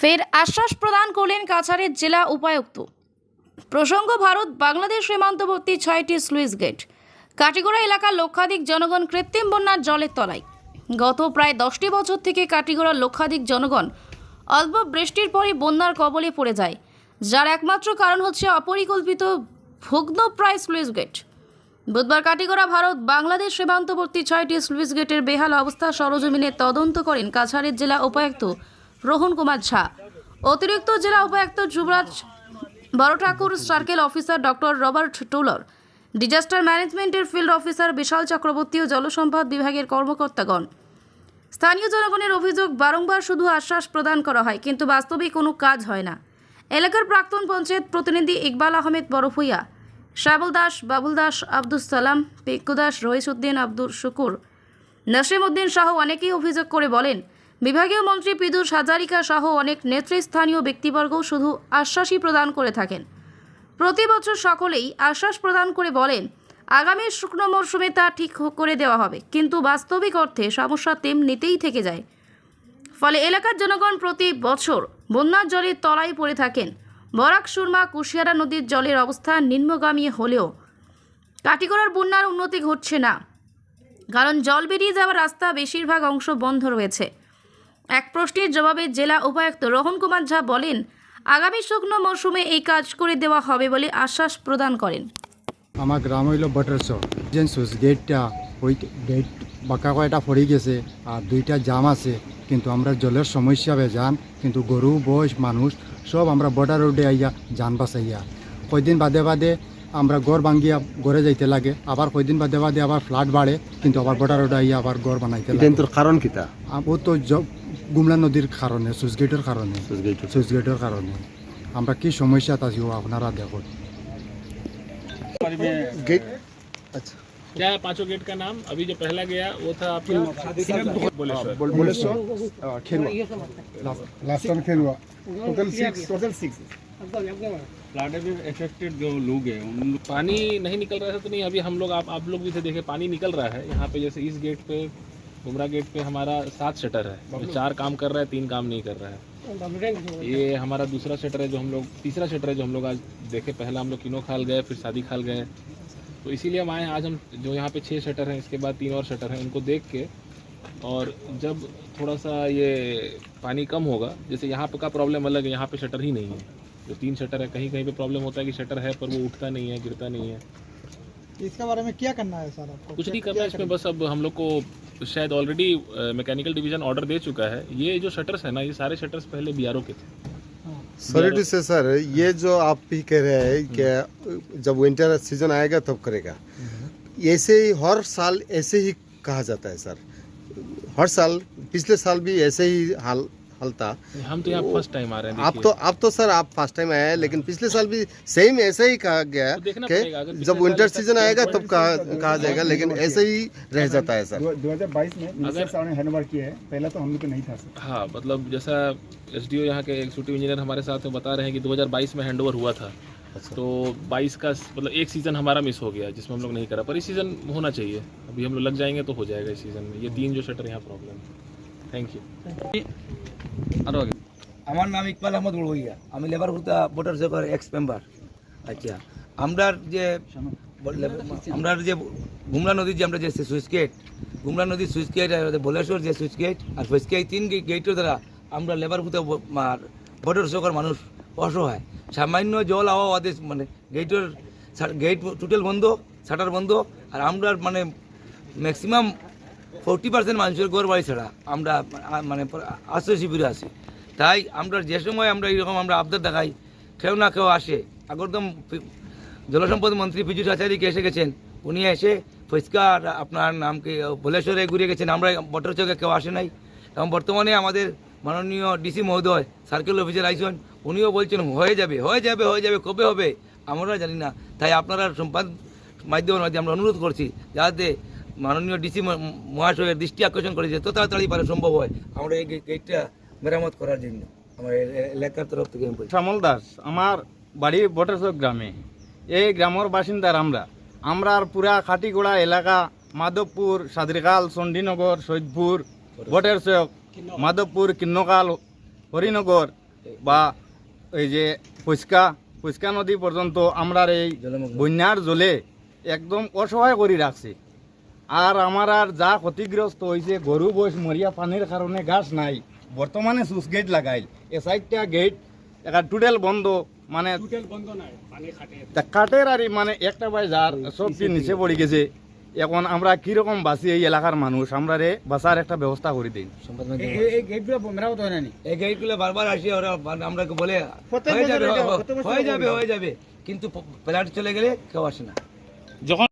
ফের আশ্বাস প্রদান করলেন কাছাড়ের জেলা উপায়ুক্ত। প্রসঙ্গ, ভারত বাংলাদেশ সীমান্তবর্তী ছয়টি স্লুইস গেট। কাটিগোড়া এলাকার লক্ষাধিক জনগণ কৃত্রিম বন্যার জলের তলায়। গত প্রায় দশটি বছর থেকে কাটিগড়ার লক্ষাধিক জনগণ অল্প বৃষ্টির পরই বন্যার কবলে পড়ে যায়, যার একমাত্র কারণ হচ্ছে অপরিকল্পিত ভগ্নপ্রায় স্লুইস গেট। বুধবার কাটিগড়া ভারত বাংলাদেশ সীমান্তবর্তী ছয়টি স্লুইস গেটের বেহাল অবস্থা সরজমিনে তদন্ত করেন কাছাড়ের জেলা উপায়ুক্ত রোহন কুমার ঝা। অতিরিক্ত জেলা উপায়ুক্ত Yuvraj Borthakur circle officer doctor Robert টুলর, disaster ম্যানেজমেন্টের ফিল্ড অফিসার বিশাল চক্রবর্তী ও জলসম্পদ বিভাগের কর্মকর্তাগণ। স্থানীয় জনগণের অভিযোগ বারংবার শুধু আশ্বাস প্রদান করা হয়, কিন্তু বাস্তবে কোনো কাজ হয় না। এলাকার প্রাক্তন পঞ্চায়েত প্রতিনিধি ইকবাল আহমেদ বরফুইয়া শ্যাবল দাস, বাবুল দাস আব্দুল সালাম পিক্কু দাস রহিসুদ্দিন আব্দুল শুকুর নাসিম উদ্দিন সহ অনেকেই অভিযোগ করে বলেন বিভাগীয় মন্ত্রী পিদুষ হাজারিকা সহ অনেক নেতৃস্থানীয় ব্যক্তিবর্গও শুধু আশ্বাসই প্রদান করে থাকেন। প্রতি বছর সকলেই আশ্বাস প্রদান করে বলেন, আগামী শুকনো মরশুমে তা ঠিক করে দেওয়া হবে। কিন্তু বাস্তবিক অর্থে সমস্যা তেমনিতেই থেকে যায়। ফলে এলাকার জনগণ প্রতি বছর বন্যার জলের তলায় পড়ে থাকেন। বরাক, সুরমা, কুশিয়ারা নদীর জলের অবস্থা নিম্নগামী হলেও কাটিগড়ার বন্যার উন্নতি ঘটছে না। কারণ জল বেরিয়ে যাওয়ার রাস্তা বেশিরভাগ অংশ বন্ধ রয়েছে। এক প্রশ্নের জবাবে জেলা উপায়ুক্ত রোহন কুমার ঝা বলেন আগামী শুকনো মরশুমে এই কাজ করে দেওয়া হবে বলে আশ্বাস প্রদান করেন। আমার গ্রাম হইল বটারচর যে সুইচ গেটটা ওই গেট বাঁকা কয়টা পড়ে গেছে আর দুইটা জাম আছে কিন্তু আমরা জলের সমস্যা বেজান কিন্তু গরু বয়স মানুষ সব আমরা বর্ডার রোডে আইয়া যান বাঁচাইয়া। কয়দিন বাদে বাদে আমরা গড় ভাঙ্গিয়া গড়ে যাইতে লাগে আবার কয়দিন বাদে বাদে আবার ফ্লাড বাড়ে কিন্তু আবার বর্ডার রোডে আইয়া আবার গড় বানাইতে লাগে। কারণ কিতা ও তো গুমলা নদীর কারণে সুইচ গেটের কারণে সুইচগেটের। সুইচ গেটের কারণে আমরা কি সমস্যা আছি ও আপনারা দেখুন गेट अच्छा क्या है पांचों गेट का नाम अभी जो पहला गया वो था आपका बोलेश्वर बोलेश्वर खेलवा last time खेलवा total six total six flood में इफेक्टेड जो लोग हैं उन पानी नहीं निकल रहा था तो नहीं अभी हम लोग आप आप लोग भी थे देखे पानी निकल रहा है यहाँ पे जैसे इस गेट पे गुमरा गेट पे हमारा सात शटर है। चार काम कर रहा है, तीन काम नहीं कर रहा है। ये हमारा दूसरा शटर है जो हम लोग तीसरा शटर है जो हम लोग आज देखे। पहला हम लोग किनो खाल गए, फिर शादी खाल गए। तो इसीलिए हम आए आज हम जो यहाँ पे छः शटर हैं, इसके बाद तीन और शटर हैं। उनको देख के और जब थोड़ा सा ये पानी कम होगा, जैसे यहाँ पे का प्रॉब्लम अलग है, यहाँ पे शटर ही नहीं है। जो तीन शटर है कहीं कहीं पे प्रॉब्लम होता है कि शटर है, पर वो उठता नहीं है, गिरता नहीं है। इसके बारे में क्या करना है सर आपको? कुछ नहीं करना है इसमें बस अब हम लोग को शायद ऑलरेडी मैकेनिकल डिवीज़न ऑर्डर दे चुका है। ये जो शटर्स है ना ये सारे शटर्स पहले बी के थे। सॉरी टू से सर ये जो आप भी कह रहे हैं कि जब विंटर सीज़न आएगा तब करेगा। ऐसे ही हर साल ऐसे ही कहा जाता है सर हर साल पिछले साल भी ऐसे ही हाल हाल था हम तो यहाँ फ़र्स्ट टाइम आ रहे हैं आप तो आप तो सर आप फ़र्स्ट टाइम आए हैं लेकिन पिछले साल भी सेम ऐसे ही कहा गया तो देखना पड़ेगा, अगर कि जब विंटर सीज़न आएगा तो तब कहा कहा जाएगा लेकिन ऐसे ही रह जाता है सर दो हज़ार बाईस में मिनिस्टर साहब ने हैंड किया है पहला तो हम लोग नहीं था हाँ मतलब जैसा एस डी ओ यहाँ के एग्जीक्यूटिव इंजीनियर हमारे साथ में बता रहे हैं कि 2022 में हैंडओवर हुआ था अच्छा। तो 22 का मतलब एक सीज़न हमारा मिस हो गया जिसमें हम लोग नहीं करा पर इस सीज़न होना चाहिए। अभी हम लोग लग जाएँगे तो हो जाएगा इस सीज़न में। ये तीन जो शटर यहाँ प्रॉब्लम है। থ্যাংক ইউ আরও আগে। আমার নাম ইকবাল আহমদ বড়ভইয়া আমি লেবার হুতা ভোটার সেবার এক্স মেম্বার আচ্ছা আমরার যে আমরার যে গুমলা নদীর যে আমরা যে সুইচ গেট গুমলা নদীর সুইচ গেট আর ভোলেশ্বর যে সুইচ গেট আর সুইচ গেট তিন গেটের দ্বারা আমরা লেবার হুতা ভোটার সেবার মানুষ অসহায়। সামান্য জল আওয়া আদেশ মানে গেটের গেট টোটাল বন্ধ শাটার বন্ধ আর আমরা মানে ম্যাক্সিমাম ফোরটি পার্সেন্ট মানুষের ঘর বাড়ি ছাড়া আমরা মানে আশ্রয় শিবিরে আছি। তাই আমরা যে সময় আমরা এইরকম আমরা আবদার দেখাই, কেউ না কেউ আসে। একদম জলসম্পদ মন্ত্রী পীযুষ আচার্যকে এসে গেছেন, উনি এসে ফৈস্কার আপনার নামকে ভোলেশ্বরে ঘুরে গেছেন। আমরা বটর চকে কেউ আসে নাই। এবং বর্তমানে আমাদের মাননীয় ডিসি মহোদয়, সার্কেল অফিসার আইসন, উনিও বলছেন, হয়ে যাবে হয়ে যাবে হয়ে যাবে, কবে হবে? আমরা জানি না। তাই আপনারা সম্পাদ মাধ্যমে আমরা অনুরোধ করছি, যাতে মাননীয় ডিসি মহাশয়ের দৃষ্টি আকর্ষণ করে যে যত তাড়াতাড়ি পারে সম্ভব হয় আমরা এই গেটটা মেরামত করার জন্য। আমার এলাকার তরফ থেকে শ্যামল দাস আমার বাড়ি বটেশ্বর গ্রামে। এই গ্রামের বাসিন্দার আমরা। আমরার পুরা খাটিগোড়া এলাকা মাধবপুর সাদরিকাল চণ্ডীনগর সৈদপুর বটেরচক মাধবপুর কিন্নকাল হরিনগর বা এই যে পৈসকা পৈসকা নদী পর্যন্ত আমরার এই বন্যার জলে একদম অসহায় করে রাখছে। আর আমার আর যা ক্ষতিগ্রস্ত হয়েছে গরু বয়স মরিয়া পানির কারণে গাছ নাই। বর্তমানে সুইচ গেট লাগাইল এ সাইডটা গেট একটা টুটেল বন্ধ মানে কাঠের আর মানে একটা বাই যার সবটি নিচে পড়ে গেছে। এখন আমরা কীরকম বাঁচি এই এলাকার মানুষ? আমরা রে বাঁচার একটা ব্যবস্থা করে দিই এই গেটগুলো বারবার আসি ওরা আমরা বলে হয়ে যাবে হয়ে যাবে হয়ে যাবে। কিন্তু প্লাট চলে গেলে কেউ আসে না। যখন